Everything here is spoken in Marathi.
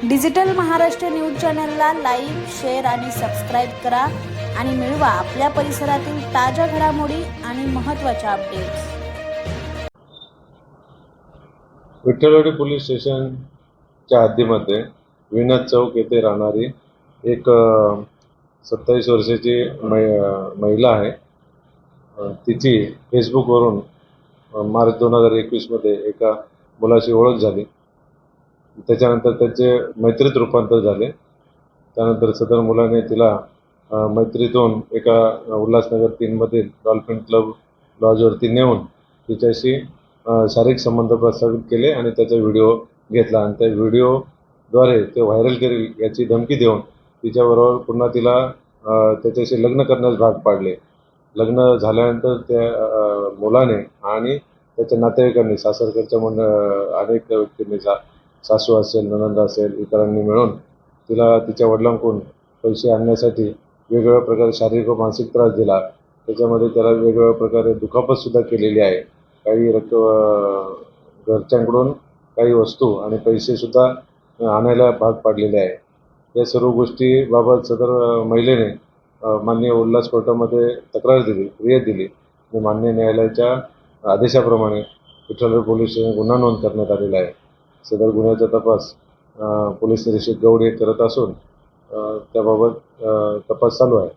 डिजिटल महाराष्ट्र न्यूज चॅनलला लाईक शेअर आणि सबस्क्राईब करा आणि मिळवा आपल्या परिसरातील ताज्या घडामोडी आणि महत्त्वाच्या अपडेट्स विठ्ठलवाडी पोलीस स्टेशनच्या हद्दीमध्ये विनोद चौक येथे राहणारी एक सत्तावीस वर्षाची मै महिला आहे. तिची फेसबुकवरून मार्च दोन हजार एकवीसमध्ये एका मुलाशी ओळख झाली. त्याच्यानंतर त्याचे मैत्रीत रूपांतर झाले. त्यानंतर सदर मुलाने तिला मैत्रीतून एका उल्हासनगर तीनमधील डॉल्फिन क्लब लॉजवरती नेऊन तिच्याशी शारीरिक संबंध प्रस्थापित केले आणि त्याचा व्हिडिओ घेतला. आणि त्या व्हिडिओद्वारे ते व्हायरल करेल याची धमकी देऊन तिच्याबरोबर पुन्हा तिला त्याच्याशी लग्न करण्यास भाग पाडले. लग्न झाल्यानंतर त्या मुलाने आणि त्याच्या नातेवाईकांनी सासरकडच्या मंड अनेक व्यक्तींनी जा सासू असेल ननंद असेल इतरांनी मिळून तिला तिच्या वडिलांकडून पैसे आणण्यासाठी वेगवेगळ्या प्रकारे शारीरिक व मानसिक त्रास दिला. त्याच्यामध्ये त्याला वेगवेगळ्या प्रकारे दुखापतसुद्धा केलेली आहे. काही रक्क घरच्यांकडून काही वस्तू आणि पैसेसुद्धा आणायला भाग पाडलेले आहे. या सर्व गोष्टीबाबत सदर महिलेने माननीय उल्हास कोर्टामध्ये तक्रार दिली फिर्याद दिली. आणि मान्य न्यायालयाच्या आदेशाप्रमाणे विठ्ठलवाडी पोलीस स्टेशन गुन्हा नोंद करण्यात आलेला आहे. सदर गुन्ह्याचा तपास पोलीस निरीक्षक गवडे हे करत असून त्याबाबत तपास चालू आहे.